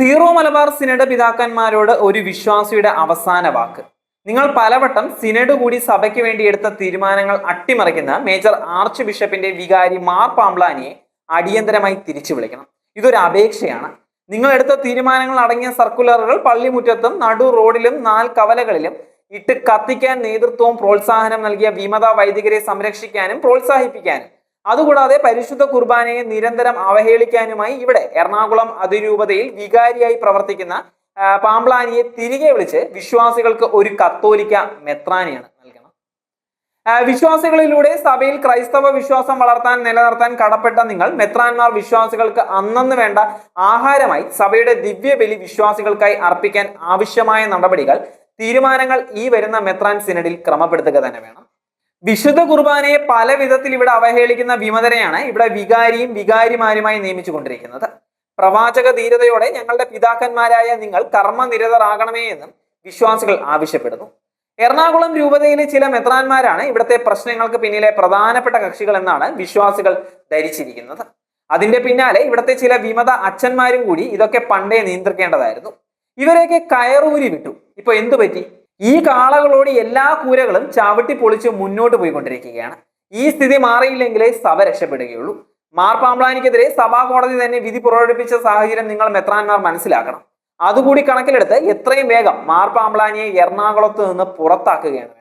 Zero Malabar synod പിതാക്കന്മാരോട് ഒരു വിശ്വാസിയുടെ അവസാന വാക്ക്. നിങ്ങൾ പലവട്ടം സിനഡ് കൂടി സഭയ്ക്ക് വേണ്ടി എടുത്ത തീരുമാനങ്ങൾ അട്ടിമറിക്കുന്ന മേജർ ആർച്ച് ബിഷപ്പിന്റെ വികാരി മാർ പാംബ്ലാനിയെ അടിയന്തരമായി തിരിച്ചു വിളിക്കണം. ഇതൊരു അപേക്ഷയാണ്. നിങ്ങൾ എടുത്ത തീരുമാനങ്ങൾ അടങ്ങിയ സർക്കുലറുകൾ പള്ളിമുറ്റത്തും നടു റോഡിലും നാൽ കവലകളിലും ഇട്ട് കത്തിക്കാൻ നേതൃത്വവും പ്രോത്സാഹനം നൽകിയ വിമത വൈദികരെ സംരക്ഷിക്കാനും പ്രോത്സാഹിപ്പിക്കാനും അതുകൂടാതെ പരിശുദ്ധ കുർബാനയെ നിരന്തരം അവഹേളിക്കാനുമായി ഇവിടെ എറണാകുളം അതിരൂപതയിൽ വികാരിയായി പ്രവർത്തിക്കുന്ന പാമ്പ്ലാനിയെ തിരികെ വിളിച്ച് വിശ്വാസികൾക്ക് ഒരു കത്തോലിക്ക മെത്രാനിയാണ് നൽകണം. വിശ്വാസികളിലൂടെ സഭയിൽ ക്രൈസ്തവ വിശ്വാസം വളർത്താൻ നിലനിർത്താൻ കടപ്പെട്ട നിങ്ങൾ മെത്രാന്മാർ വിശ്വാസികൾക്ക് അന്നെന്ന് വേണ്ട ആഹാരമായി സഭയുടെ ദിവ്യബലി വിശ്വാസികൾക്കായി അർപ്പിക്കാൻ ആവശ്യമായ നടപടികൾ തീരുമാനങ്ങൾ ഈ വരുന്ന മെത്രാൻ സിനഡിൽ ക്രമപ്പെടുത്തുക തന്നെ വേണം. വിശുദ്ധ കുർബാനയെ പല വിധത്തിൽ ഇവിടെ അവഹേളിക്കുന്ന വിമതരെയാണ് ഇവിടെ വികാരിയും വികാരിമാരുമായി നിയമിച്ചു കൊണ്ടിരിക്കുന്നത്. പ്രവാചക ധീരതയോടെ ഞങ്ങളുടെ പിതാക്കന്മാരായ നിങ്ങൾ കർമ്മനിരതരാകണമേ എന്നും വിശ്വാസികൾ ആവശ്യപ്പെടുന്നു. എറണാകുളം രൂപതയിലെ ചില മെത്രാന്മാരാണ് ഇവിടുത്തെ പ്രശ്നങ്ങൾക്ക് പിന്നിലെ പ്രധാനപ്പെട്ട കക്ഷികൾ എന്നാണ് വിശ്വാസികൾ ധരിച്ചിരിക്കുന്നത്. അതിന്റെ പിന്നാലെ ഇവിടുത്തെ ചില വിമത അച്ഛന്മാരും കൂടി ഇതൊക്കെ പണ്ടേ നിയന്ത്രിക്കേണ്ടതായിരുന്നു. ഇവരെയൊക്കെ കയറൂരി വിട്ടു. ഇപ്പൊ എന്തു പറ്റി? ഈ കാളകളോട് എല്ലാ കൂരകളും ചവിട്ടി പൊളിച്ച് മുന്നോട്ട് പോയിക്കൊണ്ടിരിക്കുകയാണ്. ഈ സ്ഥിതി മാറിയില്ലെങ്കിലേ സഭ രക്ഷപ്പെടുകയുള്ളൂ. മാർപ്പാമ്പ്ലാനിക്കെതിരെ സഭാ കോടതി തന്നെ വിധി പുറപ്പെടുപ്പിച്ച സാഹചര്യം നിങ്ങൾ മെത്രാന്മാർ മനസ്സിലാക്കണം. അതുകൂടി കണക്കിലെടുത്ത് എത്രയും വേഗം മാർപ്പാമ്പ്ലാനിയെ എറണാകുളത്ത് നിന്ന് പുറത്താക്കുകയാണ്.